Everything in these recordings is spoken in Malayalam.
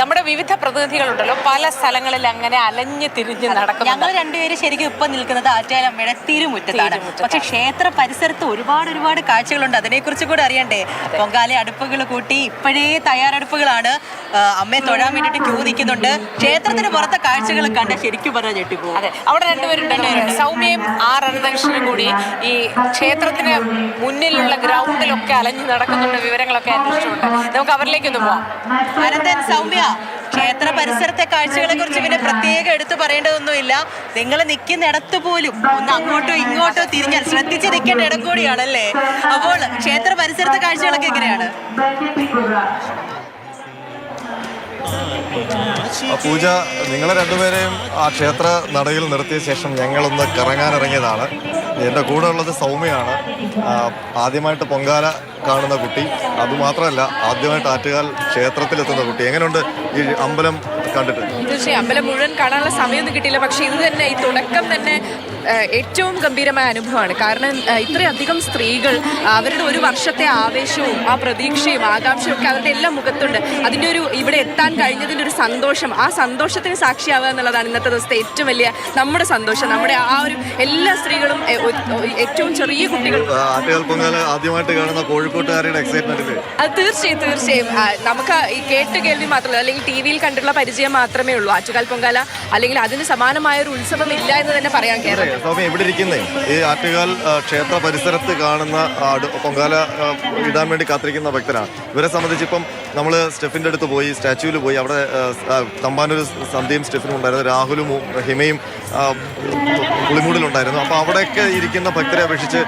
നമ്മുടെ വിവിധ പ്രതിനിധികളുണ്ടല്ലോ പല സ്ഥലങ്ങളിൽ അങ്ങനെ അലഞ്ഞു തിരിഞ്ഞ് ഞങ്ങൾ നടക്കുന്നു രണ്ടുപേരും ശരിക്കും ഇപ്പൊ നിൽക്കുന്നത് ആറ്റാലമ്മയുടെ തിരുമുറ്റത്താണ്. പക്ഷെ ക്ഷേത്ര പരിസരത്ത് ഒരുപാട് ഒരുപാട് കാഴ്ചകളുണ്ട്. അതിനെക്കുറിച്ച് കൂടെ അറിയണ്ടേ? പൊങ്കാല അടുപ്പുകൾ കൂട്ടി ഇപ്പോഴേ തയ്യാറെടുപ്പുകളാണ്. അമ്മയെ തൊഴാൻ വേണ്ടിയിട്ട് ക്യൂ നിൽക്കുന്നുണ്ട്. ക്ഷേത്രത്തിന് പുറത്തെ കാഴ്ചകൾ കണ്ട് ശരിക്കും പറഞ്ഞാൽ ഞെട്ടിപ്പോ അതെ. അവിടെ രണ്ടുപേരും രണ്ടുപേരുണ്ട് സൗമ്യയും ആർ അനന്തകൃഷ്ണനും കൂടി ഈ ക്ഷേത്രത്തിന് മുന്നിലുള്ള ഗ്രൗണ്ടിലൊക്കെ അലഞ്ഞു നടക്കുന്നുണ്ട്. വിവരങ്ങളൊക്കെ അന്വേഷിച്ചുകൊണ്ട്. നമുക്ക് അവരിലേക്കൊന്ന് പോവാം. അനന്തൻ സൗമ്യ ക്ഷേത്ര പരിസരത്തെ കാഴ്ചകളെ കുറിച്ച് പിന്നെ പ്രത്യേകം എടുത്തു പറയേണ്ടതൊന്നുമില്ല. നിങ്ങൾ നിൽക്കുന്നിടത്ത് പോലും ഒന്ന് അങ്ങോട്ടോ ഇങ്ങോട്ടോ തിരിഞ്ഞാൽ ശ്രദ്ധിച്ച് നിൽക്കേണ്ട ഇടം കൂടിയാണല്ലേ? അപ്പോൾ ക്ഷേത്ര പരിസരത്തെ കാഴ്ചകളൊക്കെ എങ്ങനെയാണ്? പൂജ നിങ്ങളെ രണ്ടുപേരെയും ആ ക്ഷേത്ര നടയിൽ നിർത്തിയ ശേഷം ഞങ്ങളൊന്ന് കറങ്ങാനിറങ്ങിയതാണ്. എന്റെ കൂടെ ഉള്ളത് സൗമ്യയാണ് ആദ്യമായിട്ട് പൊങ്കാല കാണുന്ന കുട്ടി. അതുമാത്രമല്ല ആദ്യമായിട്ട് ആറ്റുകാൽ ക്ഷേത്രത്തിലെത്തുന്ന കുട്ടി. എങ്ങനെയുണ്ട് ഈ അമ്പലം കണ്ടിട്ട്? തീർച്ചയായും അമ്പലം മുഴുവൻ കാണാനുള്ള സമയമൊന്നും കിട്ടിയില്ല. പക്ഷേ ഇത് തന്നെ ഈ തുടക്കം തന്നെ ഏറ്റവും ഗംഭീരമായ അനുഭവമാണ്. കാരണം ഇത്രയധികം സ്ത്രീകൾ അവരുടെ ഒരു വർഷത്തെ ആവേശവും ആ പ്രതീക്ഷയും ആകാംക്ഷയും ഒക്കെ അവരുടെ എല്ലാം മുഖത്തുണ്ട്. അതിന്റെ ഒരു ഇവിടെ എത്താൻ കഴിഞ്ഞതിന്റെ ഒരു സന്തോഷം ആ സന്തോഷത്തിന് സാക്ഷിയാവുക എന്നുള്ളതാണ് ഇന്നത്തെ ദിവസത്തെ ഏറ്റവും വലിയ നമ്മുടെ സന്തോഷം. നമ്മുടെ ആ ഒരു എല്ലാ സ്ത്രീകളും ഏറ്റവും ചെറിയ കുട്ടികൾ ആദ്യമായിട്ട് കാണുന്ന കോഴിക്കോട്ടുകാരുടെ അത് തീർച്ചയായും തീർച്ചയായും. നമുക്ക് ഈ കേട്ട് കേൾവി മാത്രമല്ല അല്ലെങ്കിൽ ടി വിയിൽ കണ്ടിട്ടുള്ള പരിചയം മാത്രമേ ഉള്ളൂ. ആറ്റുകാൽ പൊങ്കാല അല്ലെങ്കിൽ അതിന് സമാനമായ ഒരു ഉത്സവം ഇല്ല എന്ന് തന്നെ പറയാം കേരളം സൗമ്യ ഇവിടെ ഇരിക്കുന്നേ. ഈ ആറ്റുകാൽ ക്ഷേത്ര പരിസരത്ത് കാണുന്ന പൊങ്കാല ഇടാൻ വേണ്ടി കാത്തിരിക്കുന്ന ഭക്തരാണ്. ഇവരെ സംബന്ധിച്ച് ഇപ്പം നമ്മൾ സ്റ്റെഫിന്റെ അടുത്ത് പോയി സ്റ്റാച്യൂവിൽ പോയി അവിടെ തമ്പാനൊരു തമ്പാനൂർ സന്ധ്യയും സ്റ്റെഫിനും ഉണ്ടായിരുന്നു രാഹുലും ഹിമയും പുളിമൂടിലുണ്ടായിരുന്നു. അപ്പോൾ അവിടെയൊക്കെ ഇരിക്കുന്ന ഭക്തരെ അപേക്ഷിച്ച്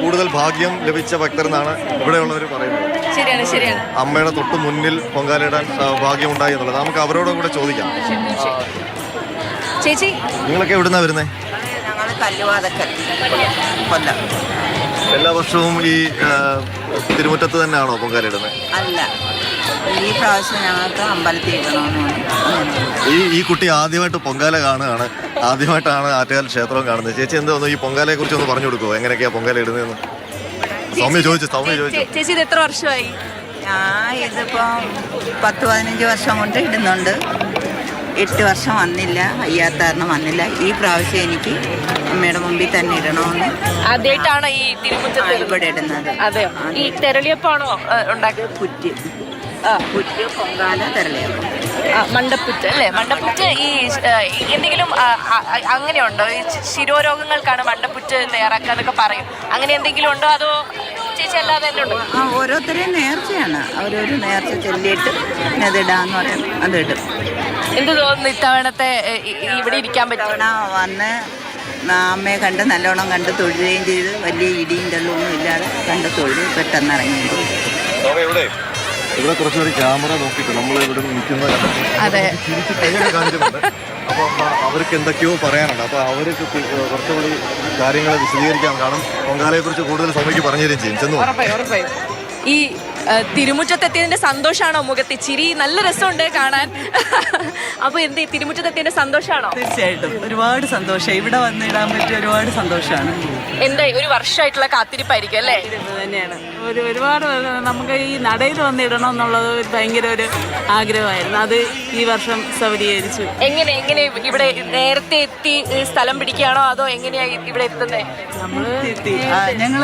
കൂടുതൽ ഭാഗ്യം ലഭിച്ച ഭക്തരെന്നാണ് ഇവിടെയുള്ളവർ പറയുന്നത്. ശരിയാണ് ശരിയാണ്. അമ്മയുടെ തൊട്ട് മുന്നിൽ പൊങ്കാലയിടാൻ ഭാഗ്യം ഉണ്ടായി എന്നുള്ളത്. നമുക്ക് അവരോടും കൂടെ ചോദിക്കാം. ചേച്ചി? നിങ്ങളൊക്കെ എവിടുന്നാ വരുന്നത് കല്ലുവാതക്കൽ കൊല്ലം. എല്ലാ വർഷവും ഈ തിരുമുറ്റത്ത് തന്നെയാണോ പൊങ്കാലയിടുന്നത് അല്ല. ഈ പ്രാവശ്യം ഞങ്ങൾക്ക് അമ്പലത്തിൽ ഇടണമെന്നാണ് ഈ ഈ കുട്ടി ആദ്യമായിട്ട് പൊങ്കാല കാണുകയാണ്. ആദ്യമായിട്ടാണ് ആറ്റുകാൽ ക്ഷേത്രം കാണുന്നത്. ചേച്ചി എന്താ ഒന്ന് ഈ പൊങ്കാലയെ കുറിച്ച് ഒന്ന് പറഞ്ഞു കൊടുക്കുമോ എങ്ങനെയൊക്കെയാ പൊങ്കാല ഇടുന്നതെന്ന്? സൗമ്യ ചോദിച്ചു സൗമ്യ ചോദിച്ചു. ചേച്ചി ഇത് എത്ര വർഷമായി? ഞാൻ ഇതിപ്പോ പത്ത് പതിനഞ്ച് വർഷം കൊണ്ട് ഇടുന്നുണ്ട്. എട്ട് വർഷം വന്നില്ല വയ്യാത്ത കാരണം വന്നില്ല. ഈ പ്രാവശ്യം എനിക്ക് അമ്മയുടെ മുമ്പിൽ തന്നെ ഇടണമെന്ന് ആദ്യമായിട്ടാണ് ഈ തിരുമുറ്റത്ത് ഇവിടെ ഇടുന്നത്. അതെയോ ഈ തെരളിയപ്പാണോ ഉണ്ടാക്കിയത് പുറ്റ്. പുറ്റ് പൊങ്കാല തെരളിയപ്പം. മണ്ടപ്പുറ്റ് അല്ലേ? മണ്ടപ്പുറ്റ് ഈ എന്തെങ്കിലും അങ്ങനെ ഉണ്ടോ? അങ്ങനെയുണ്ടോ ഈ ശിരോരോഗങ്ങൾക്കാണ് മണ്ടപ്പുറ്റ് തയ്യാറാക്കുക എന്നൊക്കെ പറയും. അങ്ങനെ എന്തെങ്കിലും ഉണ്ടോ? അതോ ചേച്ചി അല്ലാതെ തന്നെ ഉണ്ടോ? ആ ഓരോരുത്തരെയും നേർച്ചയാണ്. അവരൊരു നേർച്ച ചൊല്ലിയിട്ട് അതിടാന്ന് പറയും. അതിടും. എന്ത് തോന്നുന്നു ഇത്തവണത്തെ ഇവിടെ ഇരിക്കാൻ പറ്റും? വന്ന് അമ്മയെ കണ്ട് നല്ലോണം കണ്ട് തൊഴുകയും ചെയ്ത് വലിയ ഇടിയും തെള്ളൊന്നും ഇല്ലാതെ കണ്ട് തൊഴുത് പെട്ടെന്ന് ഇറങ്ങി ഇവിടെ കുറച്ച് പേര് ക്യാമറ നോക്കിയിട്ട് നമ്മൾ ഇവിടെ നിൽക്കുന്ന അതെ. അപ്പോൾ അവർക്ക് എന്തൊക്കെയോ പറയാനുണ്ട്. അപ്പോൾ അവർക്ക് കുറച്ചുകൂടി കാര്യങ്ങൾ വിശദീകരിക്കാൻ കാണും പൊങ്കാലയെ കുറിച്ച് കൂടുതൽ സൗമ്യക്ക് പറഞ്ഞു തരും ചെയ്യും. ചെന്നു ഈ ആ, തിരുമുറ്റത്തെത്തിയതിന്റെ സന്തോഷമാണോ മുഖത്ത്? ചിരി നല്ല രസമുണ്ട് കാണാൻ. അപ്പോൾ എന്ത് തിരുമുറ്റത്തെത്തിയതിന്റെ സന്തോഷമാണോ തീർച്ചയായിട്ടും. ഒരുപാട് സന്തോഷം. ഇവിടെ വന്നിടാൻ പറ്റിയ ഒരുപാട് സന്തോഷമാണ് എന്തായി ഒരു വർഷമായിട്ടുള്ള കാത്തിരിപ്പായിരിക്കും അല്ലേ? തന്നെയാണ്. ഒരു ഒരുപാട് നമുക്ക് ഈ നടയിൽ വന്നിടണം എന്നുള്ളത് ഭയങ്കര ഒരു ആഗ്രഹമായിരുന്നു. അത് ഈ വർഷം സബലീകരിച്ചു എങ്ങനെ എങ്ങനെ ഇവിടെ നേരത്തെ എത്തി സ്ഥലം പിടിക്കുകയാണോ അതോ എങ്ങനെയാ ഇവിടെ എത്തുന്നത് നമ്മൾ ആ, ഞങ്ങൾ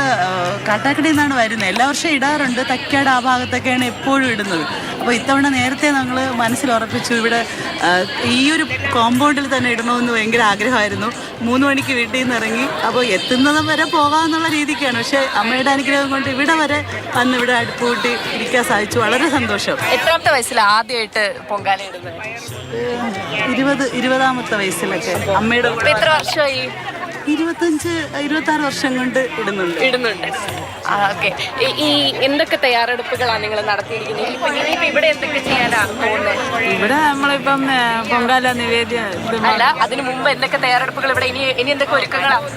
കാട്ടാക്കടയിൽ നിന്നാണ് വരുന്നത്. എല്ലാ വർഷവും ഇടാറുണ്ട്. തക്കാട് ആ ഭാഗത്തൊക്കെയാണ് എപ്പോഴും ഇടുന്നത്. അപ്പോൾ ഇത്തവണ നേരത്തെ നമ്മൾ മനസ്സിൽ ഉറപ്പിച്ചു ഇവിടെ ഈ ഒരു കോമ്പൗണ്ടിൽ തന്നെ ഇടണമെന്ന് ഭയങ്കര ആഗ്രഹമായിരുന്നു. മൂന്ന് മണിക്ക് വീട്ടിൽ നിന്ന് ഇറങ്ങി അപ്പോൾ എത്തുന്നതും വരെ പോകാമെന്നുള്ള രീതിക്കാണ്. പക്ഷേ അമ്മയുടെ അനുഗ്രഹം കൊണ്ട് ഇവിടെ വരെ വന്ന് ഇവിടെ അടുപ്പ് കൂട്ടി ഇരിക്കാൻ സാധിച്ചു. വളരെ സന്തോഷം. എത്രാമത്തെ വയസ്സിൽ ആദ്യമായിട്ട് പൊങ്കാല ഇടുന്നത്? ഇരുപത് ഇരുപതാമത്തെ വയസ്സിലൊക്കെ അമ്മയുടെ എത്ര വർഷമായി? ഇരുപത്തഞ്ച് ഇരുപത്തി ആറ് വർഷം കൊണ്ട് ഇടുന്നുണ്ട്. ഇടുന്നുണ്ട്. ഓക്കെ. ഈ എന്തൊക്കെ തയ്യാറെടുപ്പുകളാണ് നിങ്ങൾ നടത്തിയിരിക്കുന്നത്? ഇപ്പൊ ഇനിയിപ്പോ ഇവിടെ എന്തൊക്കെ ചെയ്യാനാ പോകുന്നത്? ഇവിടെ നമ്മളിപ്പം ഏ, പൊങ്കാല നിവേദ്യം ഇത് അല്ല അതിനു മുമ്പ് എന്തൊക്കെ തയ്യാറെടുപ്പുകൾ ഇവിടെ ഇനി ഇനി എന്തൊക്കെ ഒരുക്കങ്ങളാണ്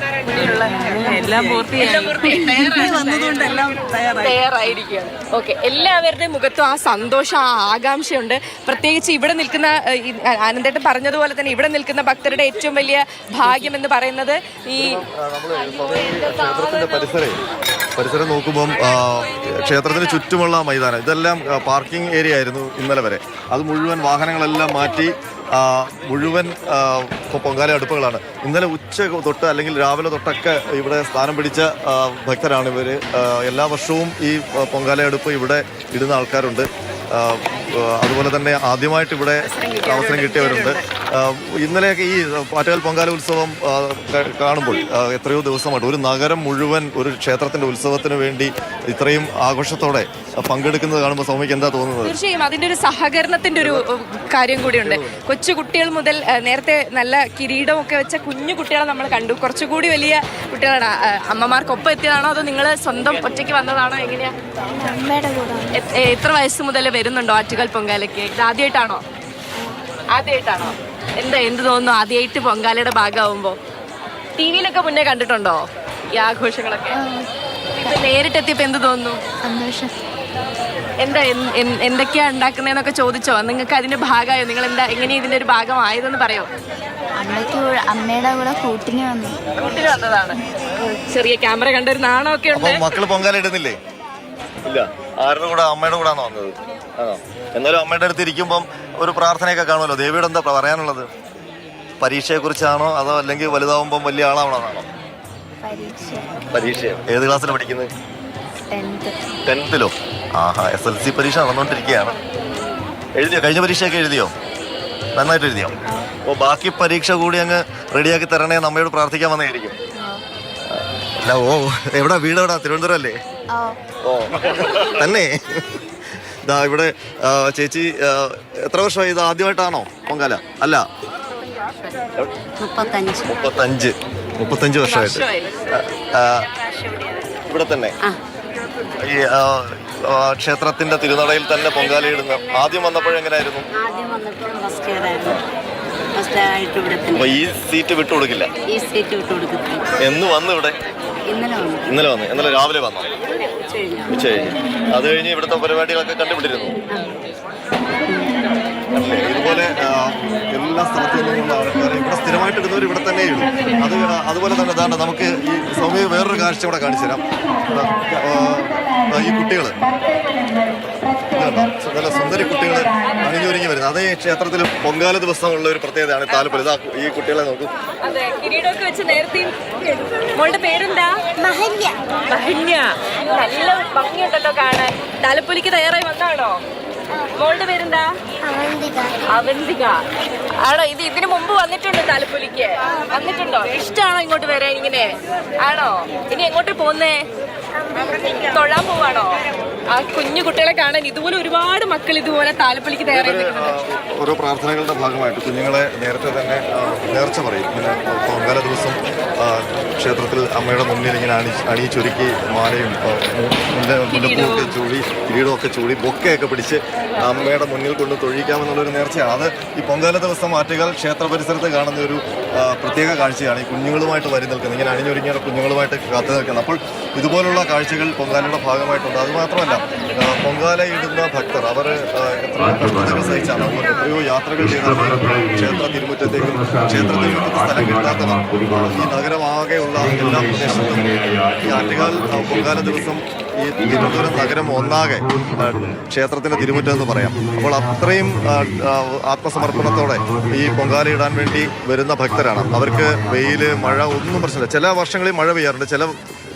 എല്ലാം പൂർത്തിയായി. എല്ലാം പൂർത്തിയായി. ഇവിടെ വന്നതുകൊണ്ട് എല്ലാം തയ്യാറായി. തയ്യാറായിരിക്കുകയാണ്. ഓക്കെ. എല്ലാവരുടെയും മുഖത്തും ആ സന്തോഷം ആ ആകാംക്ഷയുണ്ട്. പ്രത്യേകിച്ച് ഇവിടെ നിൽക്കുന്ന ഏഹ്, ഈ ആനന്ദേട്ടൻ പറഞ്ഞതുപോലെ തന്നെ ഇവിടെ നിൽക്കുന്ന ഭക്തരുടെ ഏറ്റവും വലിയ ഭാഗ്യം എന്ന് പറയുന്നത് ഈ പരിസരേ. പരിസരം നോക്കുമ്പം ക്ഷേത്രത്തിന് ചുറ്റുമുള്ള മൈതാനം. ഇതെല്ലാം പാർക്കിംഗ് ഏരിയ ആയിരുന്നു ഇന്നലെ വരെ. അത് മുഴുവൻ വാഹനങ്ങളെല്ലാം മാറ്റി മുഴുവൻ പൊങ്കാല അടുപ്പുകളാണ്. ഇന്നലെ ഉച്ച തൊട്ട് അല്ലെങ്കിൽ രാവിലെ തൊട്ടൊക്കെ ഇവിടെ സ്ഥാനം പിടിച്ച ഭക്തരാണ് ഇവർ എല്ലാ വർഷവും ഈ പൊങ്കാല അടുപ്പ് ഇവിടെ ഇടുന്ന ആൾക്കാരുണ്ട്. അതുപോലെ തന്നെ ആദ്യമായിട്ട് ഇവിടെ അവസരം കിട്ടിയവരുണ്ട്. ഇന്നലെയൊക്കെ ഈ പാറ്റുകാൽ പൊങ്കാല ഉത്സവം കാണുമ്പോൾ എത്രയോ ദിവസമായിട്ട് ഒരു നഗരം മുഴുവൻ ഒരു ക്ഷേത്രത്തിന്റെ ഉത്സവത്തിന് വേണ്ടി ഇത്രയും ആഘോഷത്തോടെ പങ്കെടുക്കുന്നത് കാണുമ്പോൾ സൗമ്യക്ക് എന്താ തോന്നുന്നത്? തീർച്ചയായും അതിന്റെ ഒരു സഹകരണത്തിന്റെ ഒരു കാര്യം കൂടിയുണ്ട്. കൊച്ചു കുട്ടികൾ മുതൽ നേരത്തെ നല്ല കിരീടമൊക്കെ വെച്ച കുഞ്ഞു കുട്ടികളെ നമ്മൾ കണ്ടു. കുറച്ചുകൂടി വലിയ കുട്ടികളാണ്. അമ്മമാർക്കൊപ്പം എത്തിയതാണോ അതോ നിങ്ങൾ സ്വന്തം ഒറ്റയ്ക്ക് വന്നതാണോ എങ്ങനെയാ? എത്ര വയസ്സ് മുതൽ വരുന്നുണ്ടോ ആറ്റുകാൽ പൊങ്കാലയ്ക്ക്? ഇത് ആദ്യമായിട്ടാണോ ആദ്യമായിട്ടാണോ എന്താ എന്ത് തോന്നുന്നു ആദ്യമായിട്ട് പൊങ്കാലയുടെ ഭാഗമാവുമ്പോ? ടി വിയിലൊക്കെ മുന്നേ കണ്ടിട്ടുണ്ടോ ഈ ആഘോഷങ്ങളൊക്കെ? ഇപ്പൊ നേരിട്ടെത്തിയപ്പോ എന്ത് തോന്നുന്നു? സന്തോഷം. എന്താ എന്തൊക്കെയാ ഉണ്ടാക്കുന്നതെന്നൊക്കെ ചോദിച്ചോ? നിങ്ങൾക്ക് അതിന്റെ ഭാഗമായോ? നിങ്ങൾ എന്താ എങ്ങനെയാ ഇതിന്റെ ഒരു ഭാഗമായതെന്ന് പറയോ? അമ്മയ്ക്ക് അമ്മയുടെ കൂടെ കൂട്ടിന് വന്നു. കൂട്ടിന് വന്നതാണ്. ചെറിയ ക്യാമറ കണ്ടൊരു നാണമൊക്കെ ഉണ്ട്. മക്കൾ പൊങ്കാല ഇടുന്നില്ലേ? ഇല്ല. ആരുടെ കൂടെ? അമ്മയുടെ കൂടെ ആണോ വന്നത്. ആണോ? എന്നാലും അമ്മയുടെ അടുത്ത് ഇരിക്കുമ്പം ഒരു പ്രാർത്ഥനയൊക്കെ കാണുമല്ലോ. ദേവിയുടെ എന്താ പറയാനുള്ളത്? പരീക്ഷയെ കുറിച്ചാണോ അതോ അല്ലെങ്കിൽ വലുതാവുമ്പം വലിയ ആളാവണമെന്നാണോ? പരീക്ഷ. ഏത് ക്ലാസ്സിൽ പഠിക്കുന്നത്? ടെൻത്ത്. ടെൻത്തിലോ? ആഹാ എസ് എൽ സി പരീക്ഷ നടന്നുകൊണ്ടിരിക്കുകയാണ്. എഴുതിയോ? കഴിഞ്ഞ പരീക്ഷയൊക്കെ എഴുതിയോ? നന്നായിട്ട് എഴുതിയോ? അപ്പോൾ ബാക്കി പരീക്ഷ കൂടി അങ്ങ് റെഡിയാക്കി തരണേ നമ്മയോട് പ്രാർത്ഥിക്കാൻ വന്നതായിരിക്കും. അല്ല ഓ എവിടെ വീട് എവിടെ? തിരുവനന്തപുരം അല്ലേ? ഓ തന്നെ. ഇതാ ഇവിടെ ചേച്ചി എത്ര വർഷമായി ഇത് ആദ്യമായിട്ടാണോ പൊങ്കാല? അല്ല. മുപ്പത്തഞ്ച്. മുപ്പത്തഞ്ച്. വർഷമായിട്ട്. ഇവിടെ തന്നെ. ഈ ക്ഷേത്രത്തിന്റെ തിരുനടയിൽ തന്നെ പൊങ്കാലയിടുന്ന ആദ്യം ഇവിടെ അപ്പൊ ഈ സീറ്റ് വിട്ടുകൊടുക്കില്ല. ഈ സീറ്റ് വിട്ട് കൊടുക്കത്തില്ല എന്ന് വന്നു ഇവിടെ. ഇന്നലെ വന്നു. ഇന്നലെ വന്നു. ഇന്നലെ രാവിലെ വന്നു. ഉച്ച കഴിഞ്ഞു അത് കഴിഞ്ഞ് ഇവിടുത്തെ പരിപാടികളൊക്കെ കണ്ടുപിടിച്ചിരുന്നു. ഇതുപോലെ എല്ലാ സ്ഥലത്തു നിന്നുള്ള ആൾക്കാർ ഇവിടെ സ്ഥിരമായിട്ട് ഇടുന്നവർ ഇവിടെ തന്നെ ഇടും അത് അതുപോലെ തന്നെ ദാണ്ട നമുക്ക് ഈ സൗമ്യ വേറൊരു കാഴ്ച ഇവിടെ കാണിച്ചു തരാം ഈ കുട്ടികൾ നല്ല സുന്ദരി കുട്ടികൾ അണിഞ്ഞൊരുങ്ങി വരുന്നത്. അതേ ക്ഷേത്രത്തിൽ പൊങ്കാല ദിവസമുള്ള ഒരു പ്രത്യേകതയാണ് താലപ്പൊലി. ഇതാ ഈ കുട്ടികളെ നോക്കും. അതെ കിരീടമൊക്കെ വെച്ച് നേരത്തെ മോളുടെ പേരെന്താ? മഹന്യ മഹന്യ നല്ല ഭംഗിയുണ്ടല്ലോ കാണാൻ. താലപ്പൊലിക്ക് തയ്യാറായി വന്നാണോ മോളുടെ പേരെന്താ? അവന്തിക. ആണോ? ഇത് ഇതിനു മുമ്പ് വന്നിട്ടുണ്ടോ താലപ്പൊലിക്ക്. വന്നിട്ടുണ്ടോ? ഇഷ്ടമാണോ ഇങ്ങോട്ട് വരാൻ ഇങ്ങനെ? ആണോ? ഇനി എങ്ങോട്ട് പോന്നേ? തൊഴാൻ പോവാണോ? ആ കുഞ്ഞു കുട്ടികളെ കാണാൻ ഇതുപോലെ ഒരുപാട് മക്കൾ ഇതുപോലെ താലപ്പൊലിക്ക് തയ്യാറായി നിൽക്കുന്നുണ്ട്. ഓരോ പ്രാർത്ഥനകളുടെ ഭാഗമായിട്ട് കുഞ്ഞുങ്ങളെ നേരത്തെ തന്നെ നേർച്ച പറയും. ഇങ്ങനെ പൊങ്കാല ദിവസം ക്ഷേത്രത്തിൽ അമ്മയുടെ മുന്നിൽ ഇങ്ങനെ അണി അണിയിച്ചൊരുക്കി മാലയും മുല്ലപ്പൂവൊക്കെ ചൂടി കിരീടമൊക്കെ ചൂടി ബൊക്കയൊക്കെ പിടിച്ച് അമ്മയുടെ മുന്നിൽ കൊണ്ട് തൊഴിക്കാമെന്നുള്ളൊരു നേർച്ചയാണ്. അത് ഈ പൊങ്കാല ദിവസം ആറ്റുകാൽ ക്ഷേത്ര പരിസരത്ത് കാണുന്ന ഒരു പ്രത്യേക കാഴ്ചയാണ്. ഈ കുഞ്ഞുങ്ങളുമായിട്ട് വരി നിൽക്കുന്നത്. ഇങ്ങനെ അണിഞ്ഞൊരുങ്ങിയ കുഞ്ഞുങ്ങളുമായിട്ട് കാത്തു നിൽക്കുന്നത്. അപ്പോൾ ഇതുപോലുള്ള കാഴ്ചകൾ പൊങ്കാലയുടെ ഭാഗമായിട്ടുണ്ട്. അതുമാത്രമല്ല ആ, പൊങ്കാലയിടുന്ന ഭക്തർ അവർ കഷ്ടതകൾ സഹിച്ചാണ് അവർ എത്രയോ യാത്രകൾ ചെയ്താണ് ക്ഷേത്ര തിരുമുറ്റത്തേക്കും ക്ഷേത്രത്തിൽ സ്ഥലം കിട്ടാത്തവർ ഈ നഗരമാകെയുള്ള എല്ലാ പ്രദേശത്തും ഈ ആറ്റുകാൽ പൊങ്കാല ദിവസം ഈ തിരുവനന്തപുരം നഗരം ഒന്നാകെ ക്ഷേത്രത്തിന്റെ തിരുമുറ്റം എന്ന് പറയാം. അപ്പോൾ അത്രയും ആത്മസമർപ്പണത്തോടെ ഈ പൊങ്കാല ഇടാൻ വേണ്ടി വരുന്ന ഭക്തരാണ്. അവർക്ക് വെയിൽ മഴ ഒന്നും പ്രശ്നമില്ല. ചില വർഷങ്ങളിൽ മഴ പെയ്യാറുണ്ട്. ചില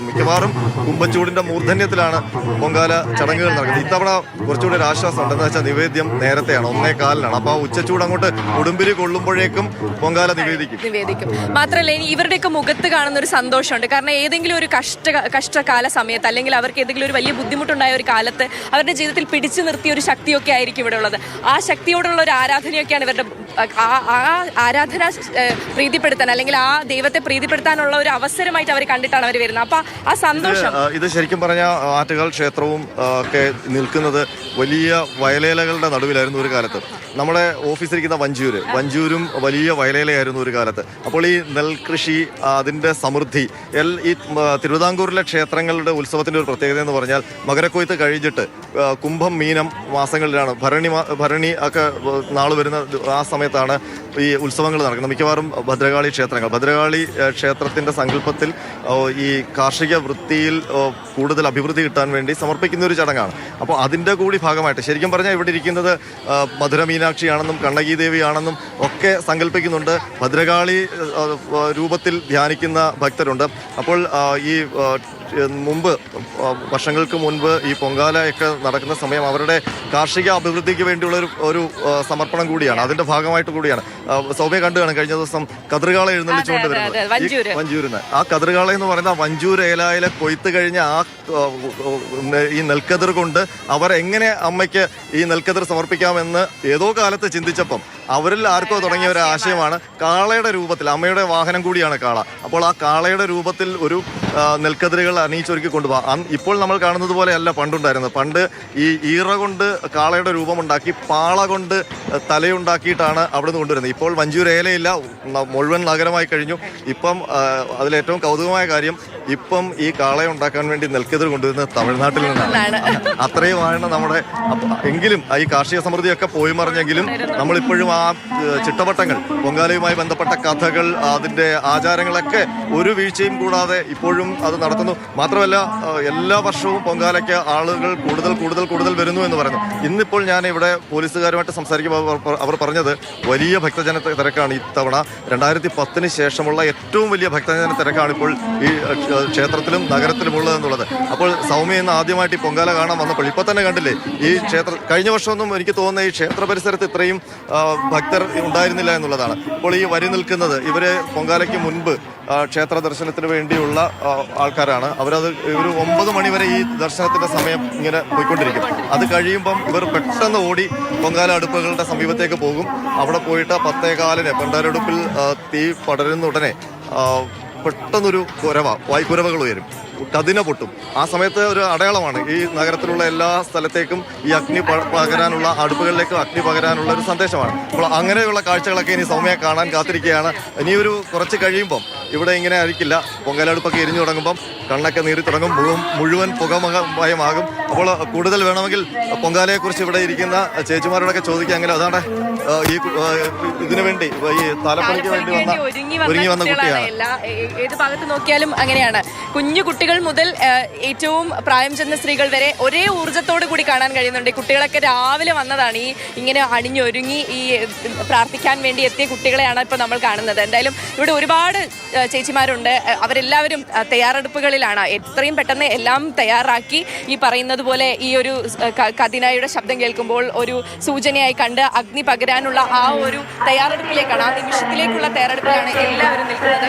മിക്കവാറും കുമ്പച്ചൂടിന്റെ മൂർധന്യത്തിലാണ് പൊങ്കാല ചടങ്ങുകൾ നടക്കുന്നത്. ഇത്തവണ കുറച്ചുകൂടി ഒരു ഉണ്ടെന്ന് വെച്ചാൽ നിവേദ്യം നേരത്തെയാണ് ഒന്നേ കാലിനാണ്. അപ്പോൾ ആ ഉച്ചച്ചൂട് അങ്ങോട്ട് ഉടുമ്പിരി കൊള്ളുമ്പോഴേക്കും പൊങ്കാല നിവേദിക്കും. നിവേദിക്കും. മാത്രമല്ല ഇനി ഇവരുടെയൊക്കെ മുഖത്ത് കാണുന്ന ഒരു സന്തോഷമുണ്ട്. കാരണം ഏതെങ്കിലും ഒരു കഷ്ട കഷ്ടകാല സമയത്ത് അല്ലെങ്കിൽ അവർക്ക് ഏതെങ്കിലും ഒരു വലിയ ബുദ്ധിമുട്ടുണ്ടായ ഒരു കാലത്ത് അവരുടെ ജീവിതത്തിൽ പിടിച്ചു നിർത്തിയ ഒരു ശക്തിയൊക്കെ ആയിരിക്കും ഇവിടെ ഉള്ളത്. ആ ശക്തിയോടുള്ള ഒരു ആരാധനയൊക്കെയാണ് ഇവരുടെ ആ ആരാധന പ്രീതിപ്പെടുത്താൻ അല്ലെങ്കിൽ ആ ദൈവത്തെ പ്രീതിപ്പെടുത്താനുള്ള ഒരു അവസരമായിട്ട് അവർ കണ്ടിട്ടാണ് അവർ വരുന്നത്. അപ്പൊ ആ സന്തോഷം. ഇത് ശരിക്കും പറഞ്ഞ ആറ്റുകാൽ ക്ഷേത്രവും ഒക്കെ നിൽക്കുന്നത് വലിയ വയലേലകളുടെ നടുവിലായിരുന്നു ഒരു കാലത്ത്. നമ്മുടെ ഓഫീസിലിരിക്കുന്ന വഞ്ചൂര് വഞ്ചൂരും വലിയ വയലേലയായിരുന്നു ഒരു കാലത്ത്. അപ്പോൾ ഈ നെൽകൃഷി അതിന്റെ സമൃദ്ധി എൽ ഈ തിരുവിതാംകൂറിലെ ക്ഷേത്രങ്ങളുടെ ഉത്സവത്തിന്റെ ഒരു പ്രത്യേകത എന്ന് പറഞ്ഞാൽ മകരക്കൊയ്ത്ത് കഴിഞ്ഞിട്ട് കുംഭം മീനം മാസങ്ങളിലാണ് ഭരണി ഭരണി ഒക്കെ നാൾ വരുന്ന ആ സമയത്താണ് ഈ ഉത്സവങ്ങൾ നടക്കുന്നത്. മിക്കവാറും ഭദ്രകാളി ക്ഷേത്രങ്ങൾ. ഭദ്രകാളി ക്ഷേത്രത്തിന്റെ സങ്കല്പത്തിൽ ഈ കാർഷിക വൃത്തിയിൽ കൂടുതൽ അഭിവൃദ്ധി കിട്ടാൻ വേണ്ടി സമർപ്പിക്കുന്ന ഒരു ചടങ്ങാണ്. അപ്പോൾ അതിന്റെ കൂടി ഭാഗമായിട്ട് ശരിക്കും പറഞ്ഞാൽ ഇവിടെ ഇരിക്കുന്നത് ആ, മധുര മീനാക്ഷിയാണെന്നും കണ്ണകി ദേവിയാണെന്നും ഒക്കെ സങ്കല്പിക്കുന്നുണ്ട്. ഭദ്രകാളി രൂപത്തിൽ ധ്യാനിക്കുന്ന ഭക്തരുണ്ട്. അപ്പോൾ ഈ മുമ്പ് വർഷങ്ങൾക്ക് മുൻപ് ഈ പൊങ്കാലയൊക്കെ നടക്കുന്ന സമയം അവരുടെ കാർഷിക അഭിവൃദ്ധിക്ക് വേണ്ടിയുള്ള ഒരു ഒരു സമർപ്പണം കൂടിയാണ്. അതിന്റെ ഭാഗമായിട്ട് കൂടിയാണ്. സൗമ്യ കണ്ടുകയാണ് കഴിഞ്ഞ ദിവസം കതിർകാള എഴുന്നള്ളിച്ചുകൊണ്ട് വരുന്നത്. വഞ്ചൂരിന് വഞ്ചൂരിന്ന്. ആ കതിർകാള എന്ന് പറയുന്ന വഞ്ചൂർ ഏലായിലെ കൊയ്ത്ത് കഴിഞ്ഞ ആ ഈ നെൽക്കതിർ കൊണ്ട് അവർ എങ്ങനെ അമ്മയ്ക്ക് ഈ നെൽക്കതിർ സമർപ്പിക്കാമെന്ന് ഏതോ കാലത്ത് ചിന്തിച്ചപ്പം അവരിൽ ആർക്കോ തുടങ്ങിയ ഒരു ആശയമാണ് കാളയുടെ രൂപത്തിൽ അമ്മയുടെ വാഹനം കൂടിയാണ് കാള. അപ്പോൾ ആ കാളയുടെ രൂപത്തിൽ ഒരു നെൽക്കതിരുകൾ അണിയിച്ചൊരുക്കി കൊണ്ടുപോകാം ഇപ്പോൾ നമ്മൾ കാണുന്നത് പോലെയല്ല പണ്ടുണ്ടായിരുന്നത്. പണ്ട് ഈ ഈറ കൊണ്ട് കാളയുടെ രൂപമുണ്ടാക്കി പാള കൊണ്ട് തലയുണ്ടാക്കിയിട്ടാണ് അവിടുന്ന് കൊണ്ടുവരുന്നത്. ഇപ്പോൾ വഞ്ചൂർ ഏലയില്ല മുഴുവൻ നഗരമായി കഴിഞ്ഞു. ഇപ്പം അതിലേറ്റവും കൗതുകമായ കാര്യം ഇപ്പം ഈ കാളയെ ഉണ്ടാക്കാൻ വേണ്ടി നെൽക്കെതിർ കൊണ്ടുവരുന്നത് തമിഴ്നാട്ടിൽ നിന്നാണ്. അത്രയുമാണ് നമ്മുടെ എങ്കിലും ഈ കാർഷിക സമൃദ്ധിയൊക്കെ പോയി മറിഞ്ഞെങ്കിലും നമ്മളിപ്പോഴും ആ ചിട്ടവട്ടങ്ങൾ പൊങ്കാലയുമായി ബന്ധപ്പെട്ട കഥകൾ അതിന്റെ ആചാരങ്ങളൊക്കെ ഒരു വീഴ്ചയും കൂടാതെ ഇപ്പോഴും അത് നടത്തുന്നു. മാത്രമല്ല എല്ലാ വർഷവും പൊങ്കാലയ്ക്ക് ആളുകൾ കൂടുതൽ കൂടുതൽ കൂടുതൽ വരുന്നു എന്ന് പറയുന്നു. ഇന്നിപ്പോൾ ഞാൻ ഇവിടെ പോലീസുകാരുമായിട്ട് സംസാരിക്കുമ്പോൾ അവർ പറഞ്ഞത് വലിയ ഭക്തജന തിരക്കാണ് ഇത്തവണ. രണ്ടായിരത്തി പത്തിന് ശേഷമുള്ള ഏറ്റവും വലിയ ഭക്തജന തിരക്കാണ് ഇപ്പോൾ ഈ ക്ഷേത്രത്തിലും നഗരത്തിലും ഉള്ളതെന്നുള്ളത് അപ്പോൾ സൗമ്യ ഇന്ന് ആദ്യമായിട്ട് ഈ പൊങ്കാല കാണാൻ വന്നപ്പോൾ ഇപ്പോൾ തന്നെ കണ്ടില്ലേ ഈ ക്ഷേത്ര കഴിഞ്ഞ വർഷമൊന്നും എനിക്ക് തോന്നുന്ന ഈ ക്ഷേത്ര പരിസരത്ത് ഇത്രയും ഭക്തർ ഉണ്ടായിരുന്നില്ല എന്നുള്ളതാണ്. ഇപ്പോൾ ഈ വരി നിൽക്കുന്നത് ഇവരെ പൊങ്കാലയ്ക്ക് മുൻപ് ക്ഷേത്ര ദർശനത്തിന് വേണ്ടിയുള്ള ആൾക്കാരാണ്. അവരത് ഒരു ഒമ്പത് മണിവരെ ഈ ദർശനത്തിന്റെ സമയം ഇങ്ങനെ പോയിക്കൊണ്ടിരിക്കും. അത് കഴിയുമ്പം ഇവർ പെട്ടെന്ന് ഓടി പൊങ്കാല അടുപ്പുകളുടെ സമീപത്തേക്ക് പോകും. അവിടെ പോയിട്ട് പത്തേകാലിന് പണ്ടാരടുപ്പിൽ തീ പടരുന്ന ഉടനെ പെട്ടെന്നൊരു കുരവ വായ്ക്കുരവകൾ ഉയരും. കതിന പൊട്ടും. ആ സമയത്ത് ഒരു അടയാളമാണ്. ഈ നഗരത്തിലുള്ള എല്ലാ സ്ഥലത്തേക്കും ഈ അഗ്നി പകരാനുള്ള അടുപ്പുകളിലേക്ക് അഗ്നി പകരാനുള്ള ഒരു സന്ദേശമാണ്. അപ്പോൾ അങ്ങനെയുള്ള കാഴ്ചകളൊക്കെ ഇനി സൗമ്യ കാണാൻ കാത്തിരിക്കുകയാണ്. ഇനിയൊരു കുറച്ച് കഴിയുമ്പം. ഇവിടെ ഇങ്ങനെ ആയിരിക്കില്ല. പൊങ്കലടുപ്പൊക്കെ എരിഞ്ഞു തുടങ്ങുമ്പം കണ്ണൊക്കെ നീറി തുടങ്ങും. മുഴുവൻ മുഴുവൻ പുകമയമാകും അപ്പോൾ കൂടുതൽ വേണമെങ്കിൽ പൊങ്കാലയെക്കുറിച്ച് ഇവിടെ ഇരിക്കുന്ന ചേച്ചിമാരോടൊക്കെ ചോദിക്കാമെങ്കിലും അതാണ് ഈ ഇതിനു വേണ്ടി ഈ തലപ്പണിക്ക് വേണ്ടി വന്ന ഒരുങ്ങി വന്ന കുട്ടിയാണ്. ഏത് ഭാഗത്ത് നോക്കിയാലും അങ്ങനെയാണ്. കുഞ്ഞു കുട്ടികൾ മുതൽ ഏറ്റവും പ്രായം ചെന്ന സ്ത്രീകൾ വരെ ഒരേ ഊർജത്തോടു കൂടി കാണാൻ കഴിയുന്നുണ്ട്. കുട്ടികളൊക്കെ രാവിലെ വന്നതാണ്. ഈ ഇങ്ങനെ അണിഞ്ഞൊരുങ്ങി ഈ പ്രാർത്ഥിക്കാൻ വേണ്ടി എത്തിയ കുട്ടികളെയാണ് ഇപ്പോൾ നമ്മൾ കാണുന്നത്. എന്തായാലും ഇവിടെ ഒരുപാട് ചേച്ചിമാരുണ്ട്. അവരെല്ലാവരും തയ്യാറെടുപ്പുകളിലാണ്. എത്രയും പെട്ടെന്ന് എല്ലാം തയ്യാറാക്കി ഈ പറയുന്നത് പോലെ ഈ ഒരു കതിനായുടെ ശബ്ദം കേൾക്കുമ്പോൾ ഒരു സൂചനയായി കണ്ട് അഗ്നി പകരാനുള്ള ആ ഒരു തയ്യാറെടുപ്പിലേക്കാണ് ആ നിമിഷത്തിലേക്കുള്ള തയ്യാറെടുപ്പിലാണ് എല്ലാവരും നിൽക്കുന്നത്.